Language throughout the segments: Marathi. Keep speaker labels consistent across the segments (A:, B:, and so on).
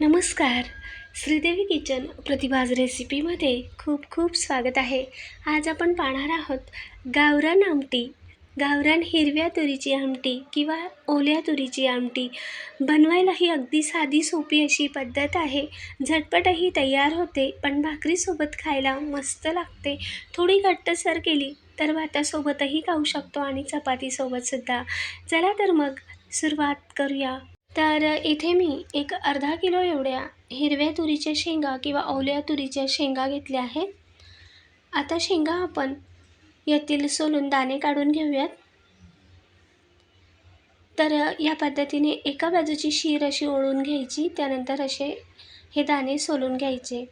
A: नमस्कार. श्रीदेवी किचन प्रतिभाज रेसिपीमध्ये खूप खूप स्वागत आहे. आज आपण पाहणार आहोत गावरान आमटी. गावरान हिरव्या तुरीची आमटी किंवा ओल्या तुरीची आमटी. बनवायला ही अगदी साधी सोपी अशी पद्धत आहे. झटपटही तयार होते पण भाकरीसोबत खायला मस्त लागते. थोडी घट्टसर केली तर भातासोबतही खाऊ शकतो आणि चपातीसोबतसुद्धा चला तर मग सुरुवात करूया. तर इथे मी एक अर्धा किलो एवढ्या हिरव्या तुरीच्या शेंगा किंवा ओल्या तुरीच्या शेंगा घेतल्या आहेत. आता शेंगा आपण यातील सोलून दाणे काढून घेऊयात. तर या पद्धतीने एका बाजूची शीर अशी ओळून घ्यायची त्यानंतर असे हे दाणे सोलून घ्यायचे.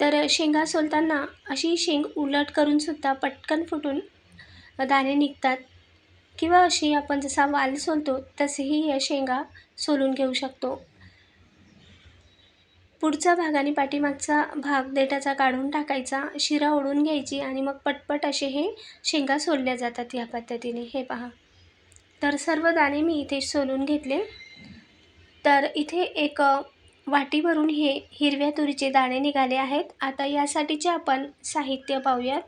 A: तर शेंगा सोलताना अशी शेंग उलट करून सुद्धा पटकन फुटून दाणे निघतात. किंवा अशी आपण जसा वाल सोलतो तसेही या शेंगा सोलून घेऊ शकतो. पुढचा भाग आणि पाठीमागचा भाग देठाचा काढून टाकायचा शिरा ओढून घ्यायची आणि मग पटपट असे हे शेंगा सोलल्या जातात या पद्धतीने. हे पहा. तर सर्व दाणे मी इथे सोलून घेतले. तर इथे एक वाटीभरून हे हिरव्या तुरीचे दाणे निघाले आहेत. आता यासाठीचे आपण साहित्य पाहूयात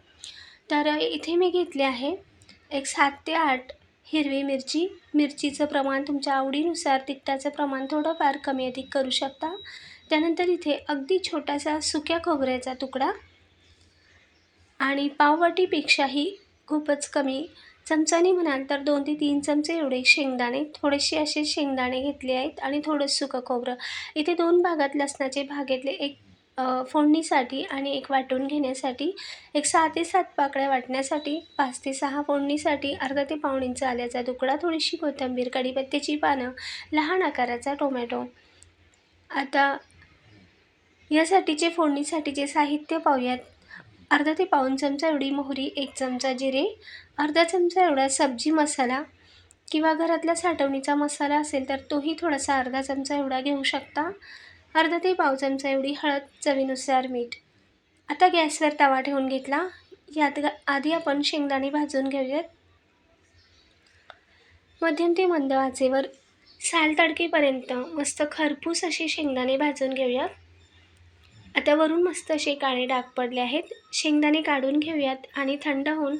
A: तर इथे मी घेतले आहे एक सात ते आठ हिरवी मिरची. मिरचीचं प्रमाण तुमच्या आवडीनुसार तिखटाचं प्रमाण थोडंफार कमी अधिक करू शकता. त्यानंतर इथे अगदी छोटासा सुक्या खोबऱ्याचा तुकडा आणि पाववाटीपेक्षाही खूपच कमी चमचाने म्हणाल तर दोन ते तीन चमचे एवढे शेंगदाणे. थोडेसे असे शेंगदाणे घेतले आहेत आणि थोडं सुकं खोबरं. इथे दोन भागात लसणाचे भाग घेतले. एक फोडणीसाठी आणि एक वाटून घेण्यासाठी एक सहा ते सात पाकळ्या वाटण्यासाठी पाच ते सहा फोडणीसाठी अर्धा ते पाऊण इंच आल्याचा तुकडा थोडीशी कोथिंबीर कढीपत्त्याची पानं लहान आकाराचा टोमॅटो. आता यासाठीचे फोडणीसाठीचे साहित्य पाहूयात. अर्धा ते पाऊण चमचा एवढी मोहरी एक चमचा जिरे अर्धा चमचा एवढा सब्जी मसाला किंवा घरातला साठवणीचा मसाला असेल तर तोही थोडासा अर्धा चमचा एवढा घेऊ शकता. अर्धा ते पाव चमचा एवढी हळद चवीनुसार मीठ. आता गॅसवर तवा ठेवून घेतला. यात आधी आपण शेंगदाणे भाजून घेऊयात. मध्यम ते मंद आचेवर साल तडकेपर्यंत मस्त खरपूस असे शेंगदाणे भाजून घेऊयात. आता वरून मस्त असे काळे डाग पडले आहेत. शेंगदाणे काढून घेऊयात आणि थंड होऊन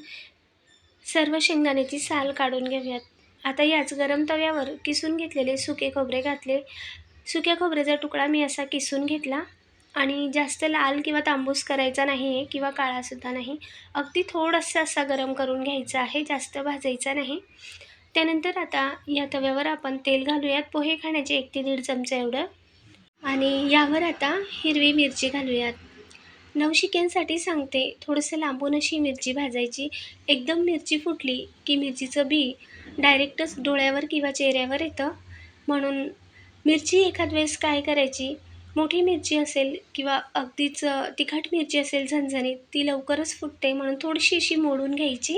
A: सर्व शेंगदाण्याची साल काढून घेऊयात. आता याच गरम तव्यावर किसून घेतलेले सुके खोबरे घातले. सुक्या खोबऱ्याचा तुकडा मी असा किसून घेतला आणि जास्त लाल किंवा तांबूस करायचा नाही आहे किंवा काळासुद्धा नाही. अगदी थोडासा असा गरम करून घ्यायचा आहे जास्त भाजायचा नाही. त्यानंतर आता या तव्यावर आपण तेल घालूयात. पोहे खाण्याचे एक ते दीड चमचा एवढं. आणि यावर आता हिरवी मिरची घालूयात. नवशिक्यांसाठी सांगते थोडंसं लांबून अशी मिरची भाजायची. एकदम मिरची फुटली की मिरचीचं बी डायरेक्टच डोळ्यावर किंवा चेहऱ्यावर येतं. म्हणून मिरची एखाद वेळेस काय करायची? मोठी मिरची असेल किंवा अगदीच तिखट मिरची असेल झणझणीत ती लवकरच फुटते म्हणून थोडीशी अशी मोडून घ्यायची.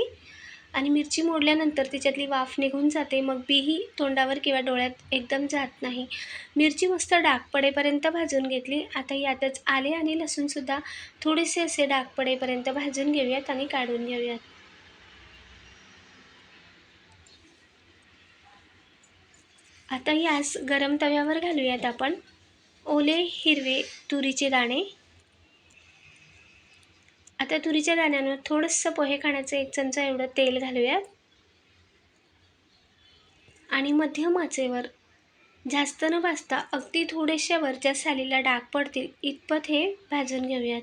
A: आणि मिरची मोडल्यानंतर तिच्यातली वाफ निघून जाते मग बीही तोंडावर किंवा डोळ्यात एकदम जात नाही. मिरची मस्त डाग पडेपर्यंत भाजून घेतली. आता यातच आले आणि लसूणसुद्धा थोडेसे असे डाग पडेपर्यंत भाजून घेऊयात आणि काढून घेऊयात. आता यास गरम तव्यावर घालूयात आपण. ओले हिरवे तुरीचे दाणे. आता तुरीच्या दाण्यांवर थोडंसं पोहे खाण्याचं एक चमचा एवढं तेल घालूयात. आणि मध्यम आचेवर जास्त न भाजता अगदी थोडेशा वरच्या सालीला डाग पडतील इतपत हे भाजून घेऊयात.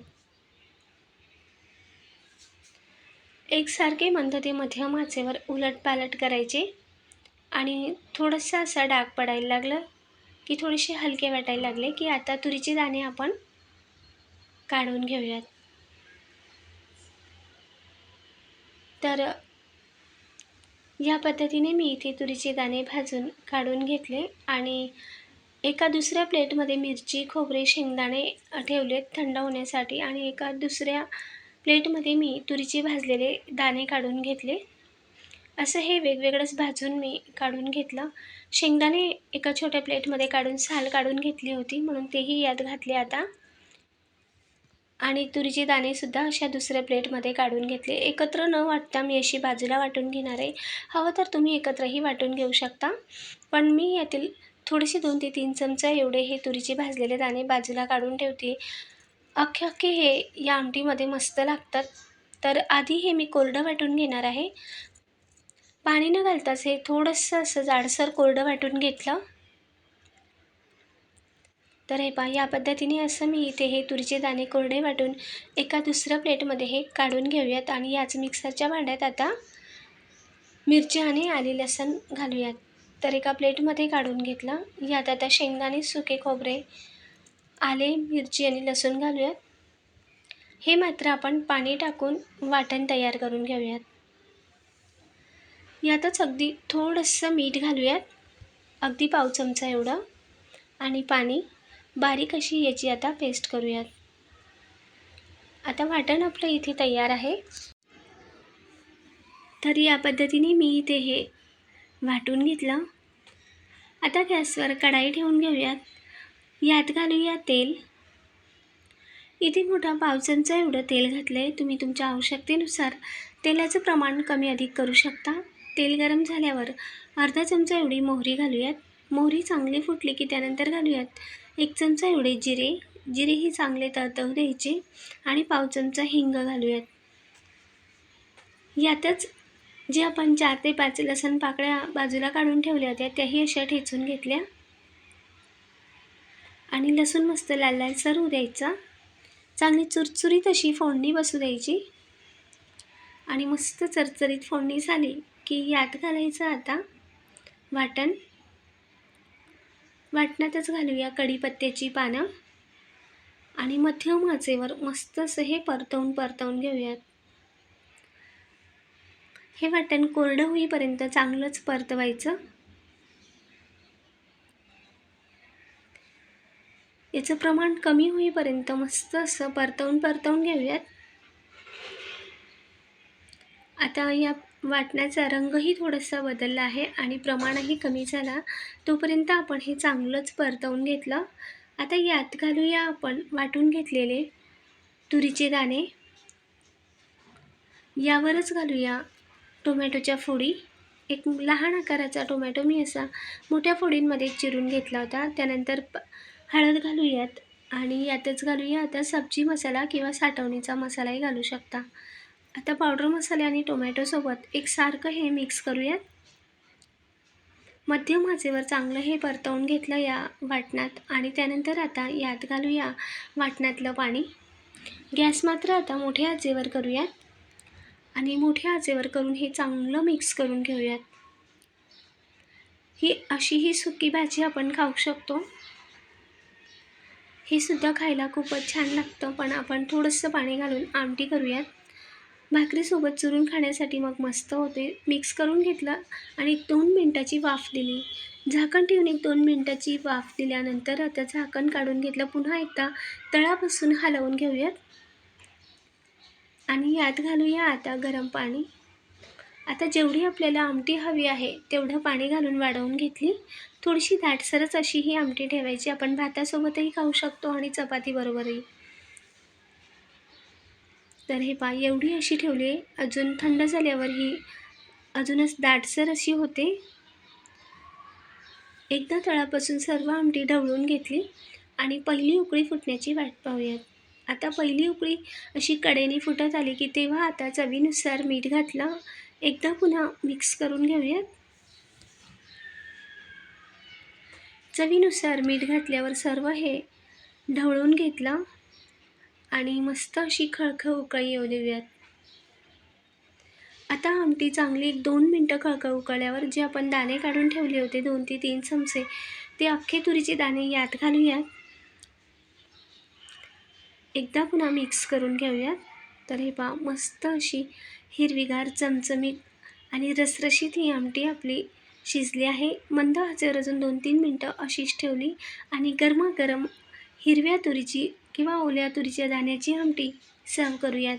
A: एकसारखे मंद ते मध्यम आचेवर उलटपालट करायचे. आणि थोडंसं असा डाग पडायला लागलं की थोडेसे हलके वाटायला लागले की आता तुरीचे दाणे आपण काढून घेऊयात. तर या पद्धतीने मी इथे तुरीचे दाणे भाजून काढून घेतले आणि एका दुसऱ्या प्लेटमध्ये मिरची खोबरे शेंगदाणे ठेवलेत थंड होण्यासाठी आणि एका दुसऱ्या प्लेटमध्ये मी तुरीचे भाजलेले दाणे काढून घेतले. असं हे वेगवेगळंच भाजून मी काढून घेतलं. शेंगदाणे एका छोट्या प्लेटमध्ये काढून साल काढून घेतली होती म्हणून तेही यात घातले आता. आणि तुरीचे दाणेसुद्धा अशा दुसऱ्या प्लेटमध्ये काढून घेतले. एकत्र न वाटता मी अशी बाजूला वाटून घेणार आहे. हवं तर तुम्ही एकत्रही वाटून घेऊ शकता. पण मी यातील थोडेसे दोन ते तीन चमचा एवढे हे तुरीचे भाजलेले दाणे बाजूला काढून ठेवते. अख्खे अख्खे हे या आमटीमध्ये मस्त लागतात. तर आधी हे मी कोरडं वाटून घेणार आहे. पाणी न घालताच हे थोडंसं असं जाडसर कोरडं वाटून घेतलं. तर हे पहा या पद्धतीने असं मी इथे हे तुरीचे दाणे कोरडे वाटून एका दुसऱ्या प्लेटमध्ये हे काढून घेऊयात आणि याच मिक्सरच्या भांड्यात आता मिरची आणि आली लसण घालूयात. तर एका प्लेटमध्ये काढून घेतलं. यात आता शेंगदाणे सुके खोबरे आले मिरची आणि लसूण घालूयात. हे मात्र आपण पाणी टाकून वाटण तयार करून घेऊयात. यातच अगदी थोडंसं मीठ घालूयात. अगदी पाव चमचा एवढं. आणि पाणी बारीक अशी याची आता पेस्ट करूयात. आता वाटण आपलं इथे तयार आहे. तर या पद्धतीने मी इथे हे वाटून घेतलं. आता गॅसवर कढाई ठेवून घेऊयात. यात घालूया तेल. इथे मोठा पाव चमचा एवढं तेल घातलं आहे तुम्ही तुमच्या आवश्यकतेनुसार तेलाचं प्रमाण कमी अधिक करू शकता. तेल गरम झाल्यावर अर्धा चमचा एवढी मोहरी घालूयात. मोहरी चांगली फुटली की त्यानंतर घालूयात. एक चमचा एवढे जिरे. जिरेही चांगले तळतळू द्यायचे आणि पाव चमचा हिंग घालूयात. यातच जे आपण चार ते पाच लसण पाकळ्या बाजूला काढून ठेवल्या होत्या त्याही अशा ठेचून घेतल्या. आणि लसूण मस्त लाल लालसर होऊ द्यायचा. चांगली चुरचुरीत अशी फोडणी बसू द्यायची. आणि मस्त चरचरीत फोडणी झाली की यात घालायचं आता वाटण. वाटणातच घालूया कढीपत्त्याची पानं आणि मध्यम आचेवर मस्त असं हे परतवून परतवून घेऊयात. हे वाटण कोरडं होईपर्यंत चांगलंच परतवायचं. याचं प्रमाण कमी होईपर्यंत मस्त असं परतवून परतवून घेऊयात. आता या वाटण्याचा रंगही थोडासा बदलला आहे आणि प्रमाणही कमी झाला. तोपर्यंत आपण हे चांगलंच परतवून घेतलं. आता यात घालूया आपण वाटून घेतलेले तुरीचे दाणे. यावरच घालूया टोमॅटोच्या फोडी. एक लहान आकाराचा टोमॅटो मी असा मोठ्या फोडींमध्ये चिरून घेतला होता. त्यानंतर प हळद घालूयात आणि यातच घालूया. आता सब्जी मसाला किंवा साठवणीचा मसालाही घालू शकता. आता पावडर मसाले आणि टोमॅटोसोबत एकसारखं हे मिक्स करूयात. मध्यम आचेवर चांगलं हे परतवून घेतलं या वाटणात आणि त्यानंतर आता यात घालूया वाटणातलं पाणी. गॅस मात्र आता मोठ्या आचेवर करूयात आणि मोठ्या आचेवर करून हे चांगलं मिक्स करून घेऊयात. ही अशी ही सुकी भाजी आपण खाऊ शकतो. हे सुद्धा खायला खूपच छान लागतं पण आपण थोडंसं पाणी घालून आमटी करूयात. भाकरीसोबत चुरून खाण्यासाठी मग मस्त होते. मिक्स करून घेतलं आणि दोन मिनटाची वाफ दिली. झाकण ठेवून एक दोन मिनटाची वाफ दिल्यानंतर आता झाकण काढून घेतलं. पुन्हा एकदा तळापासून हलवून घेऊयात. आणि यात घालूया आता गरम पाणी. आता जेवढी आपल्याला आमटी हवी आहे तेवढं पाणी घालून वाढवून घेतली. थोडीशी दाटसरच अशी ही आमटी ठेवायची. आपण भातासोबतही खाऊ शकतो आणि चपातीबरोबरही तर हे पहा एवढी अशी ठेवली अजून थंड झाल्यावर ही अजूनच दाटसर अशी होते. एकदा तळापासून सर्व आमटी ढवळून घेतली आणि पहिली उकळी फुटण्याची वाट पाहूयात. आता पहिली उकळी अशी कडेने फुटत आली की तेव्हा आता चवीनुसार मीठ घातलं. एकदा पुन्हा मिक्स करून घेऊयात. चवीनुसार मीठ घातल्यावर सर्व हे ढवळून घेतलं. आणि मस्त अशी खळखळ उकळी येऊ देऊयात. आता आमटी चांगली दोन मिनटं खळखळ उकळल्यावर जे आपण दाणे काढून ठेवले होते दोन ते तीन चमचे ते अख्खे तुरीचे दाणे यात घालूयात. एकदा पुन्हा मिक्स करून घेऊयात. तर हे पहा मस्त अशी हिरवीगार चमचमीत आणि रसरशीत ही आमटी आपली शिजली आहे. मंद आचेवर अजून दोन तीन मिनटं अशीच ठेवली आणि गरमागरम हिरव्या तुरीची किंवा ओल्या तुरीच्या दाण्याची आमटी. सर्व करूयात.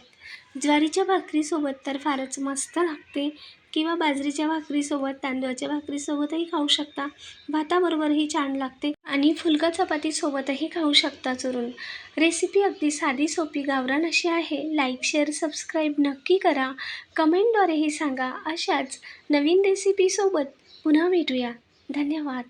A: ज्वारीच्या भाकरीसोबत तर फारच मस्त लागते. किंवा बाजरीच्या भाकरीसोबत तांदूळाच्या भाकरीसोबतही खाऊ शकता. भाताबरोबरही छान लागते. आणि फुलका चपातीसोबतही खाऊ शकता चुरून. रेसिपी अगदी साधी सोपी गावरान अशी आहे. लाईक शेअर सबस्क्राईब नक्की करा. कमेंटद्वारेही सांगा. अशाच नवीन रेसिपीसोबत पुन्हा भेटूया. धन्यवाद.